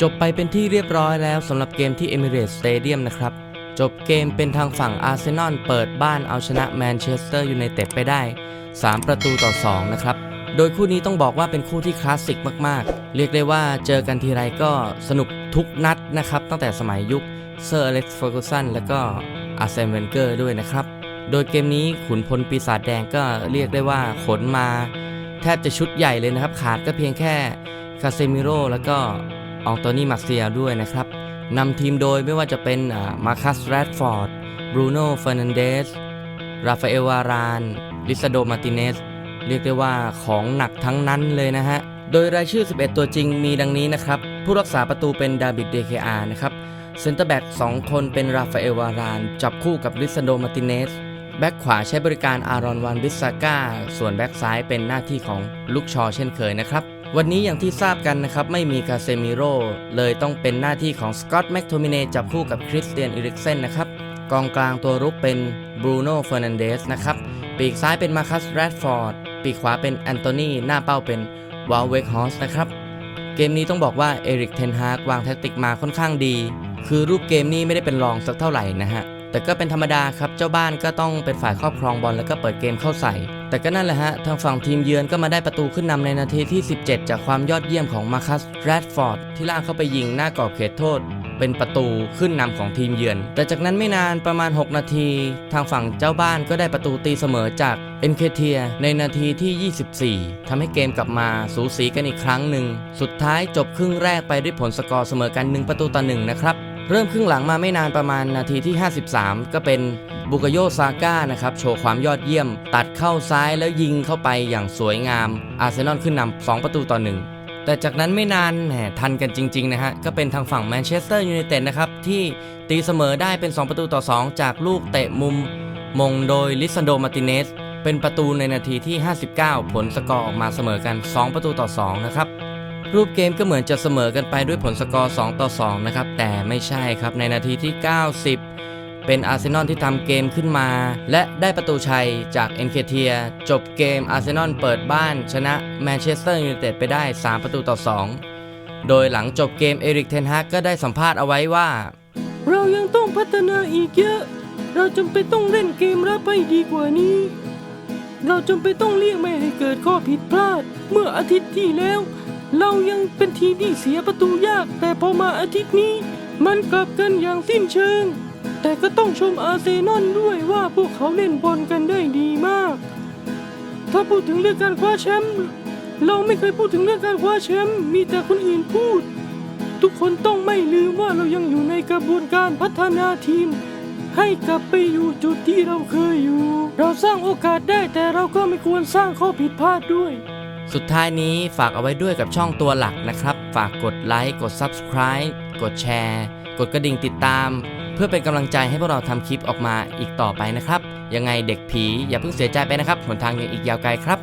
จบไปเป็นที่เรียบร้อยแล้วสำหรับเกมที่ Emirates Stadium นะครับ จบเกมเป็นทางฝั่งอาร์เซนอลเปิดบ้านเอาชนะแมนเชสเตอร์ยูไนเต็ดไปได้ 3 ประตูต่อ 2 นะครับ โดยคู่นี้ต้องบอกว่าเป็นคู่ที่คลาสสิกมากๆ เรียกได้ว่าเจอกันทีไรก็สนุกทุกนัดนะครับ ตั้งแต่สมัยยุคเซอร์อเล็กซ์เฟอร์กูสันและก็อาร์เซนเวนเกอร์ด้วยนะครับ โดยเกมนี้ขุนพลปีศาจแดงก็เรียกได้ว่าขนมา แทบจะชุดใหญ่เลยนะครับ ขาดก็เพียงแค่คาเซมิโร่แล้วก็ อองโตนี่มาเซียด้วยนะครับนำทีมโดยไม่ว่าจะเป็นมาคัสแรดฟอร์ดบรูโน่เฟอร์นันเดสราฟาเอลวารานลิซาโดมาติเนสเรียกได้ว่าของหนักทั้งนั้นเลยนะฮะ โดยรายชื่อ 11 ตัวจริงมีดังนี้นะครับ ผู้รักษาประตูเป็นดาบิดเดเคอาร์นะครับเซนเตอร์แบ็ก2คนเป็นราฟาเอลวาราน จับคู่กับลิซาโดมาติเนสแบ็กขวาใช้บริการอารอนวันบิสซาก้าส่วนแบ็กซ้ายเป็นหน้าที่ของลุกชอเช่นเคยนะครับ วันนี้อย่างที่ทราบกันนะครับ ไม่มีคาเซมิโร่เลยต้องเป็นหน้าที่ของสกอตต์แม็กโทมิเนจับคู่กับคริสเตียนอิริกเซนนะครับ กองกลางตัวรุกเป็นบรูโน่เฟอร์นันเดสนะครับปีกซ้ายเป็นมาคัสแรดฟอร์ดปีกขวาเป็นแอนโทนีหน้าเป้าเป็นวาลเวกฮอสนะครับเกมนี้ต้องบอกว่าเอริกเทนฮากวางแทคติกมาค่อนข้างดี คือรูปเกมนี้ไม่ได้เป็นรองสักเท่าไหร่นะฮะ แต่ก็เป็นธรรมดาครับเจ้าบ้านก็ต้องเป็นฝ่ายครอบครองบอลแล้วก็เปิดเกมเข้าใส่ แต่ก็นั่นแหละฮะทางฝั่งทีมเยือนก็มาได้ประตูขึ้นนำในนาทีที่ 17 จากความยอดเยี่ยมของมาคัสแรดฟอร์ดที่ล่าเข้าไปยิงหน้ากรอบเขตโทษเป็นประตูขึ้นนำของทีมเยือน แต่จากนั้นไม่นานประมาณ 6 นาที ทางฝั่งเจ้าบ้านก็ได้ประตูตีเสมอจากเอ็นเคเทียในนาทีที่ 24ทำให้เกมกลับมาสูสีกันอีกครั้งหนึ่ง สุดท้ายจบครึ่งแรกไปด้วยผลสกอร์เสมอกัน 1 ประตูต่อ1นะครับ เริ่มครึ่งหลังมาไม่นานประมาณนาทีที่ 53 ก็เป็นบุกโยซาก้านะครับ โชว์ความยอดเยี่ยม ตัดเข้าซ้ายแล้วยิงเข้าไปอย่างสวยงาม อาร์เซนอลขึ้นนำ2ประตูต่อ1แต่จากนั้นไม่นานแหมทันกันจริง ๆ นะฮะ ก็เป็นทางฝั่งแมนเชสเตอร์ยูไนเต็ดนะครับ ที่ตีเสมอได้เป็น 2 ประตูต่อ 2 จากลูกเตะมุม มงโดยลิซันโดมาติเนสเป็นประตูในนาทีที่ 59 ผลสกอร์ออกมาเสมอกัน 2 ประตูต่อ 2 นะครับ รูปเกมก็เหมือนจะเสมอกันไปด้วยผลสกอร์ 2 ต่อ 2 นะครับ แต่ไม่ใช่ครับในนาทีที่ 90 เป็นอาร์เซนอลที่ทำเกมขึ้นมา และได้ประตูชัยจากเอ็นเคเทียจบเกมอาร์เซนอลเปิดบ้านชนะแมนเชสเตอร์ยูไนเต็ดไปได้ 3 ประตูต่อ 2 โดยหลังจบเกมเอริกเทนฮากก็ได้สัมภาษณ์เอาไว้ว่า เรายังต้องพัฒนาอีกเยอะ เราจำเป็นต้องเล่นเกมรับให้ดีกว่านี้ เราจำเป็นต้องเลี่ยงไม่ให้เกิดข้อผิดพลาด เมื่ออาทิตย์ที่แล้ว เรายังเป็นทีมที่เสียประตูยาก แต่พอมาอาทิตย์นี้ มันกลับกันอย่างสิ้นเชิง แต่ก็ต้องชมอาร์เซนอลด้วยว่าพวกเขาเล่นบอลกันได้ดีมาก ถ้าพูดถึงเรื่องการคว้าแชมป์เราไม่เคยพูดถึงเรื่องการคว้าแชมป์มีแต่คนอื่นพูด ทุกคนต้องไม่ลืมว่าเรายังอยู่ในกระบวนการพัฒนาทีม ให้กลับไปอยู่จุดที่เราเคยอยู่ เราสร้างโอกาสได้แต่เราก็ไม่ควรสร้างข้อผิดพลาดด้วย สุดท้ายนี้ฝากเอาไว้ด้วยกับช่องตัวหลักนะครับ ฝากกดไลค์กด Subscribe กดแชร์ กดกระดิ่งติดตาม เพื่อเป็นกำลังใจให้พวกเราทำคลิปออกมาอีกต่อไปนะครับ ยังไงเด็กผีอย่าเพิ่งเสียใจไปนะครับหนทางยังอีกยาวไกลครับ